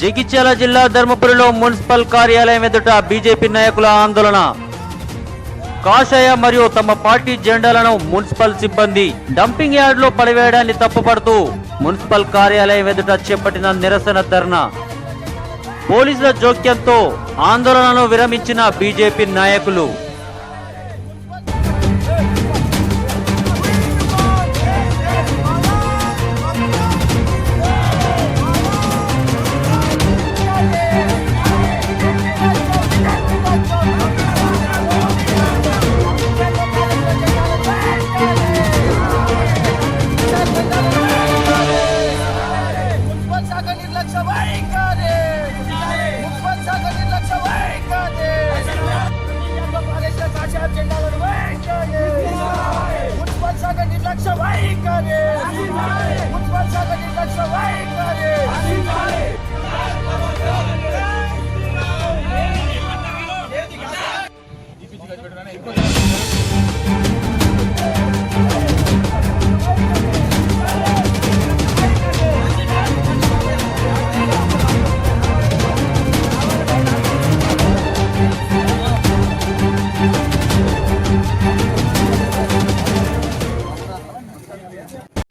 జగిత్యాల జిల్లా ధర్మపురిలో మున్సిపల్ కార్యాలయం ఎదుట బీజేపీ నాయకుల ఆందోళన. కాషాయ మరియు తమ పార్టీ జెండాలను మున్సిపల్ సిబ్బంది డంపింగ్ యార్డ్లో పడివేయడాన్ని తప్పుపడుతూ మున్సిపల్ కార్యాలయం ఎదుట చేపట్టిన నిరసన ధర్నా. పోలీసుల జోక్యంతో ఆందోళనను విరమించిన బీజేపీ నాయకులు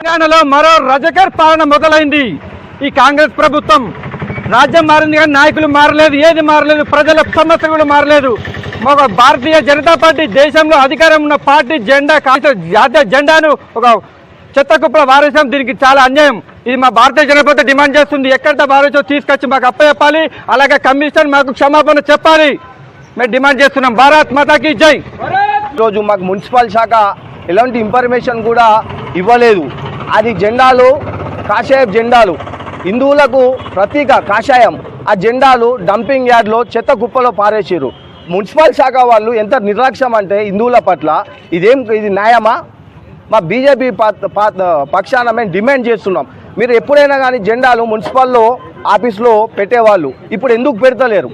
తెలంగాణలో మరో రజకర్ పాలన మొదలైంది. ఈ కాంగ్రెస్ ప్రభుత్వం రాజ్యం మారింది కానీ నాయకులు మారలేదు ఏది మారలేదు ప్రజల సమస్య కూడా మారలేదు. ఒక భారతీయ జనతా పార్టీ దేశంలో అధికారం ఉన్న పార్టీ జెండా కాస్త జాతీయ జెండాను ఒక చెత్త కుప్పల వారేసాం. దీనికి చాలా అన్యాయం. ఇది మా భారతీయ జనతా పార్టీ డిమాండ్ చేస్తుంది. ఎక్కడ భారతీయ తీసుకొచ్చి మాకు అప్పచెప్పాలి అలాగే కమిషన్ మాకు క్షమాపణ చెప్పాలి. మేము డిమాండ్ చేస్తున్నాం. భారత్ మాతాకి జై. ఈరోజు మాకు మున్సిపల్ శాఖ ఎలాంటి ఇన్ఫర్మేషన్ కూడా ఇవ్వలేదు. అది జెండాలు కాషాయ జెండాలు. హిందువులకు ప్రతీక కాషాయం. ఆ జెండాలు డంపింగ్ యార్డ్లో చెత్త కుప్పలో పారేసారు మున్సిపల్ శాఖ వాళ్ళు ఎంత నిర్లక్ష్యం అంటే హిందువుల పట్ల ఇదేం ఇది న్యాయమా? మా బీజేపీ పక్షాన మేము డిమాండ్ చేస్తున్నాం. మీరు ఎప్పుడైనా కానీ జెండాలు మున్సిపల్లో ఆఫీస్లో పెట్టేవాళ్ళు. ఇప్పుడు ఎందుకు పెడతలేరు?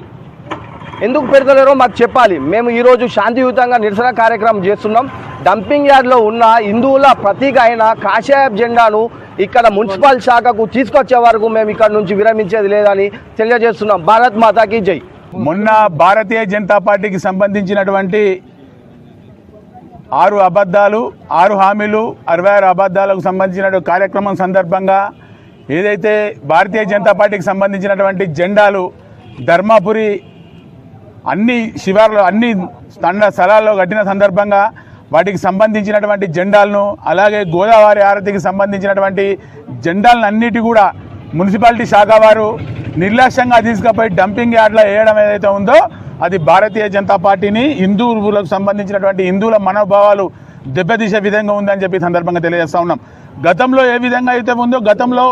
ఎందుకు పెడతలేరో మాకు చెప్పాలి. మేము ఈరోజు శాంతియుతంగా నిరసన కార్యక్రమం చేస్తున్నాం. డంపింగ్ యార్డ్లో ఉన్న హిందువుల ప్రతీక అయిన కాషాయ జెండాను ఇక్కడ మున్సిపల్ శాఖకు తీసుకొచ్చే వరకు మేము ఇక్కడ నుంచి విరమించేది లేదని తెలియజేస్తున్నాం. భారత్ మాతాకి జై. మొన్న భారతీయ జనతా పార్టీకి సంబంధించినటువంటి ఆరు అబద్ధాలు ఆరు హామీలు అరవై ఆరు అబద్ధాలకు సంబంధించిన కార్యక్రమం సందర్భంగా ఏదైతే భారతీయ జనతా పార్టీకి సంబంధించినటువంటి జెండాలు ధర్మపురి అన్ని శివార్లు అన్ని తండ స్థలాల్లో కట్టిన సందర్భంగా వాటికి సంబంధించినటువంటి జెండాలను అలాగే గోదావరి ఆరతికి సంబంధించినటువంటి జెండాలను అన్నిటి కూడా మున్సిపాలిటీ శాఖ వారు నిర్లక్ష్యంగా తీసుకుపోయి డంపింగ్ యార్డ్లో వేయడం ఏదైతే ఉందో అది భారతీయ జనతా పార్టీని హిందువులకు సంబంధించినటువంటి హిందువుల మనోభావాలు దెబ్బతీసే విధంగా ఉందని చెప్పి ఈ సందర్భంగా తెలియజేస్తా ఉన్నాం. గతంలో ఏ విధంగా అయితే ఉందో గతంలో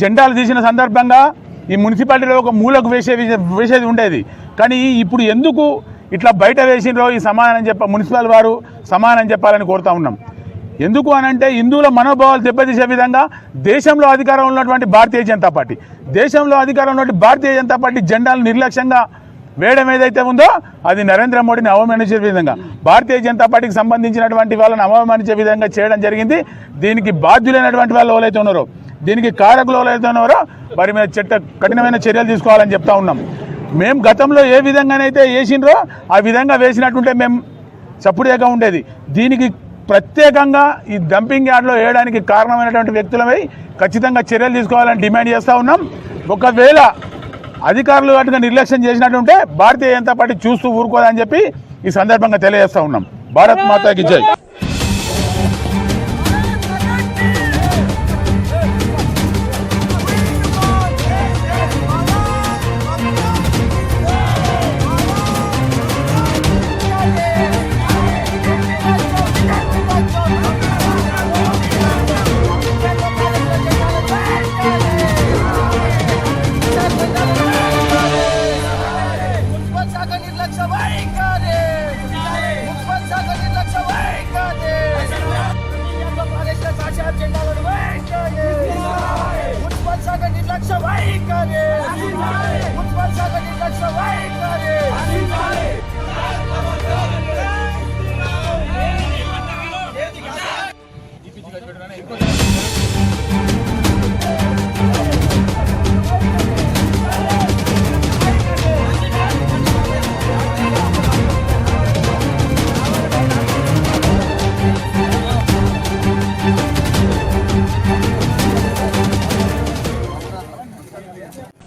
జెండాలు తీసిన సందర్భంగా ఈ మున్సిపాలిటీలో ఒక మూలకు వేసే వేసేది ఉండేది. కానీ ఇప్పుడు ఎందుకు ఇట్లా బయట వేసినరో ఈ సమానం చెప్ప మున్సిపల్ వారు సమానం చెప్పాలని కోరుతా ఉన్నాం. ఎందుకు అనంటే హిందువుల మనోభావాలు దెబ్బతీసే విధంగా దేశంలో అధికారం ఉన్నటువంటి భారతీయ జనతా పార్టీ. దేశంలో అధికారం ఉన్నటువంటి భారతీయ జనతా పార్టీ జెండాలు నిర్లక్ష్యంగా వేయడం ఏదైతే ఉందో అది నరేంద్ర మోడీని అవమానించే విధంగా. భారతీయ జనతా పార్టీకి సంబంధించినటువంటి వాళ్ళని అవమానించే విధంగా చేయడం జరిగింది. దీనికి బాధ్యులైనటువంటి వాళ్ళు ఎవరైతే ఉన్నారో దీనికి కారకులు ఎవరైతే ఉన్నారో వారి మీద చట్ట కఠినమైన చర్యలు తీసుకోవాలని చెప్తా ఉన్నాం. మేము గతంలో ఏ విధంగానైతే వేసినరో ఆ విధంగా వేసినట్టుంటే మేము చప్పుడేగా ఉండేది. దీనికి ప్రత్యేకంగా ఈ డంపింగ్ యార్డ్లో వేయడానికి కారణమైనటువంటి వ్యక్తులపై ఖచ్చితంగా చర్యలు తీసుకోవాలని డిమాండ్ చేస్తూ ఉన్నాం. ఒకవేళ అధికారులు వాటిగా నిర్లక్ష్యం చేసినట్టుంటే భారతీయ జనతా పార్టీ చూస్తూ ఊరుకోదని చెప్పి ఈ సందర్భంగా తెలియజేస్తూ ఉన్నాం. భారత్ మాతాకి జై.